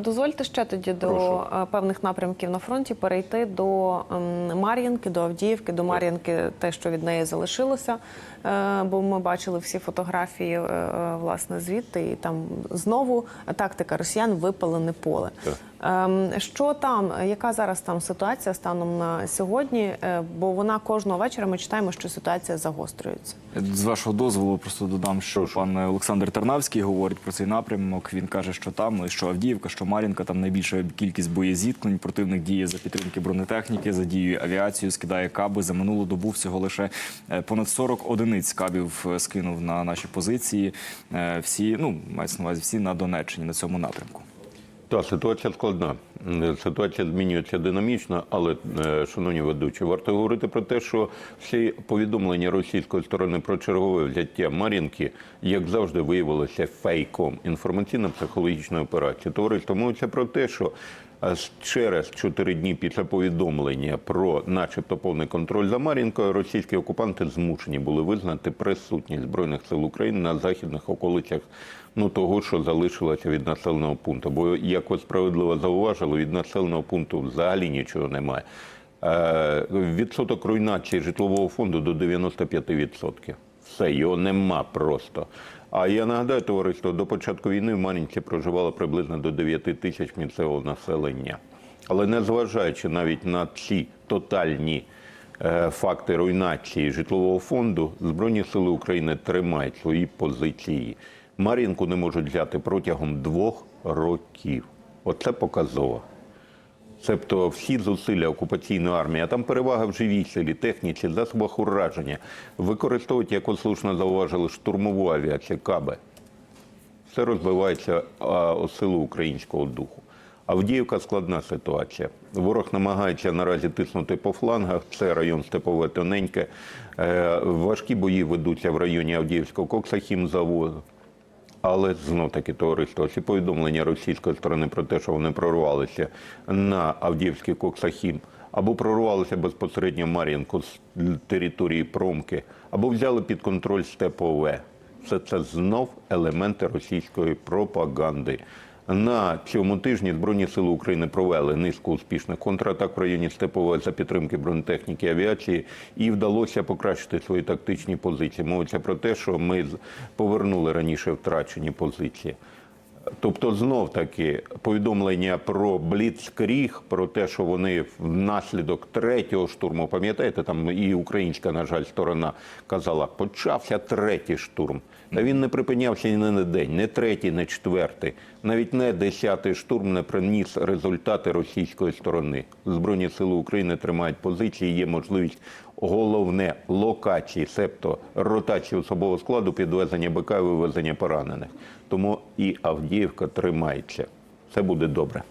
Дозвольте ще тоді до Прошу. е, певних напрямків на фронті перейти до ем, Мар'їнки, до Авдіївки, до Мар'їнки, те, що від неї залишилося. Е, Бо ми бачили всі фотографії е, власне звідти, і там знову тактика росіян випалене поле. Так. Ем, Що там, яка зараз там ситуація станом на сьогодні? Е, Бо вона кожного вечора ми читаємо, що ситуація загострюється. З вашого дозволу просто додам, що пан Олександр Тернавський говорить про цей напрямок. Він каже, що там, ну, що Авдіївка, що Мар'їнка, там найбільша кількість боєзіткнень. Противник діє за підтримки бронетехніки, задіює авіацію, скидає каби. За минулу добу всього лише е, понад 40 одиниць кабів е, скинув на наші позиції. Всі, ну мається на увазі, всі на Донеччині на цьому напрямку. Так, ситуація складна. Ситуація змінюється динамічно, але, е, шановні ведучі, варто говорити про те, що всі повідомлення російської сторони про чергове взяття Мар'їнки, як завжди, виявилося фейком інформаційно-психологічної операції. Товариство мовиться про те, що е, через чотири дні після повідомлення про, начебто, повний контроль за Мар'їнкою, російські окупанти змушені були визнати присутність збройних сил України на західних околицях ну того, що залишилося від населеного пункту. Бо, як ви справедливо зауважили, від населеного пункту взагалі нічого немає. Е, відсоток руйнації житлового фонду до 95%. Все, його нема просто. А я нагадаю, товариство, до початку війни в Мар'їнці проживало приблизно до 9 тисяч місцевого населення. Але незважаючи навіть на ці тотальні е, факти руйнації житлового фонду, Збройні сили України тримають свої позиції. Мар'їнку не можуть взяти протягом двох років. Оце показово. Себто всі зусилля окупаційної армії, а там перевага в живій силі, техніці, засобах ураження, використовують, як слушно зауважили, штурмову авіацію, каби. Все розбивається о силу українського духу. Авдіївка складна ситуація. Ворог намагається наразі тиснути по флангах. Це район Степове Тоненьке. Е, важкі бої ведуться в районі Авдіївського коксахімзаводу. Але знов таки товариство, всі повідомлення російської сторони про те, що вони прорвалися на Авдіївський Коксахім, або прорвалися безпосередньо в Мар'їнку з території Промки, або взяли під контроль Степове. Все це знов елементи російської пропаганди. На цьому тижні Збройні сили України провели низку успішних контратак в районі Степове за підтримки бронетехніки і авіації, і вдалося покращити свої тактичні позиції. Мовиться про те, що ми повернули раніше втрачені позиції. Тобто, знов таки повідомлення про бліцкріг, про те, що вони внаслідок третього штурму, пам'ятаєте, там і українська, на жаль, сторона казала, почався третій штурм. Та він не припинявся ні на день, не третій, не четвертий, навіть не десятий штурм не приніс результати російської сторони. Збройні сили України тримають позиції, є можливість головне локації, себто ротації особового складу, підвезення БК і вивезення поранених. Тому і Авдіївка тримається. Все буде добре.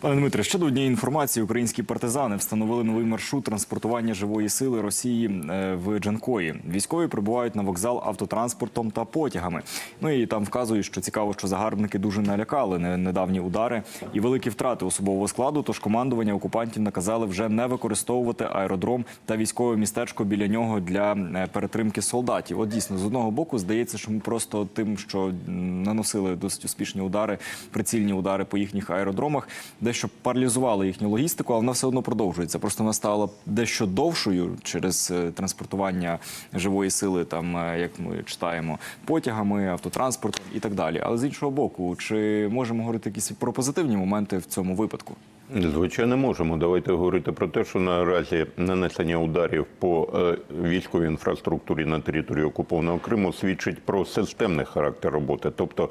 Пане Дмитре, ще до однієї інформації, українські партизани встановили новий маршрут транспортування живої сили Росії е, в Джанкої. Військові прибувають на вокзал автотранспортом та потягами. Ну і там вказують, що цікаво, що загарбники дуже налякали недавні удари і великі втрати особового складу. Тож командування окупантів наказали вже не використовувати аеродром та військове містечко біля нього для е, перетримки солдатів. От дійсно з одного боку здається, що ми просто тим, що наносили досить успішні удари, прицільні удари по їхніх аеродромах, дещо паралізували їхню логістику, але вона все одно продовжується. Просто вона стала дещо довшою через е, транспортування живої сили, там е, як ми читаємо, потягами, автотранспортом і так далі. Але з іншого боку, чи можемо говорити якісь про позитивні моменти в цьому випадку? Звичайно, можемо. Давайте говорити про те, що наразі нанесення ударів по е, військовій інфраструктурі на території окупованого Криму свідчить про системний характер роботи. Тобто,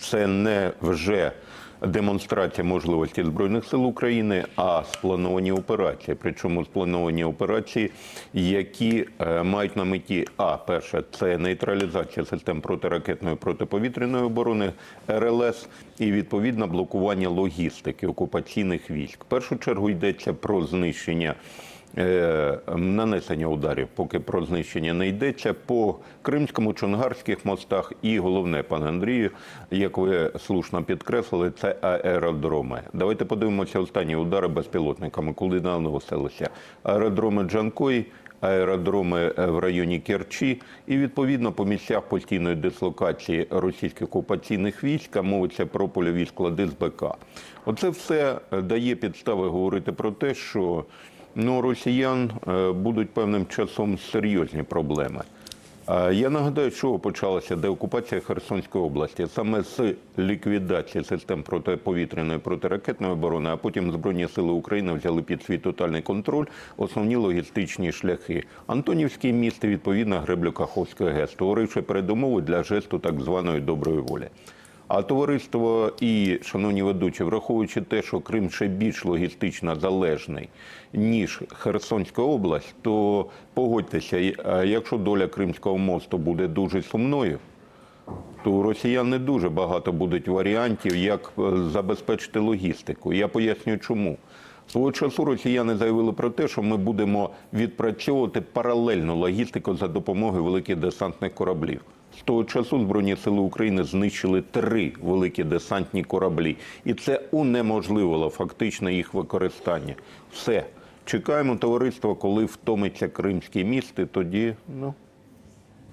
це не вже демонстрація можливості збройних сил України, а сплановані операції. Причому сплановані операції, які е, мають на меті а перше це нейтралізація систем протиракетної протиповітряної оборони РЛС і відповідно блокування логістики окупаційних військ. В першу чергу йдеться про знищення нанесення ударів, поки про знищення не йдеться, по кримському чонгарських мостах. І головне, пане Андрію, як ви слушно підкреслили, це аеродроми. Давайте подивимося останні удари безпілотниками, коли наносилися. Аеродроми Джанкой, аеродроми е, в районі Керчі і відповідно по місцях постійної дислокації російських окупаційних військ мовиться про польові склади з БК. Оце все е, дає підстави говорити про те, що ну, росіян е, будуть певним часом серйозні проблеми. Я нагадаю, що почалася деокупація Херсонської області саме з ліквідації систем протиповітряної протиракетної оборони, а потім Збройні сили України взяли під свій тотальний контроль основні логістичні шляхи. Антонівський міст відповідно Греблю Каховської ГЕС, створивши передумови для жесту так званої доброї волі. А товариство і, шановні ведучі, враховуючи те, що Крим ще більш логістично залежний, ніж Херсонська область, то погодьтеся, якщо доля Кримського мосту буде дуже сумною, то у росіян не дуже багато буде варіантів, як е, забезпечити логістику. Я поясню, чому. Свого часу росіяни заявили про те, що ми будемо відпрацьовувати паралельну логістику за допомогою великих десантних кораблів. З того часу Збройні сили України знищили три великі десантні кораблі, і це унеможливило фактично їх використання. Все. Чекаємо товариство, коли втомиться Кримський міст, і тоді, ну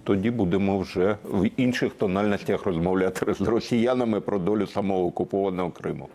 тоді будемо вже в інших тональностях розмовляти з росіянами про долю самого окупованого Криму.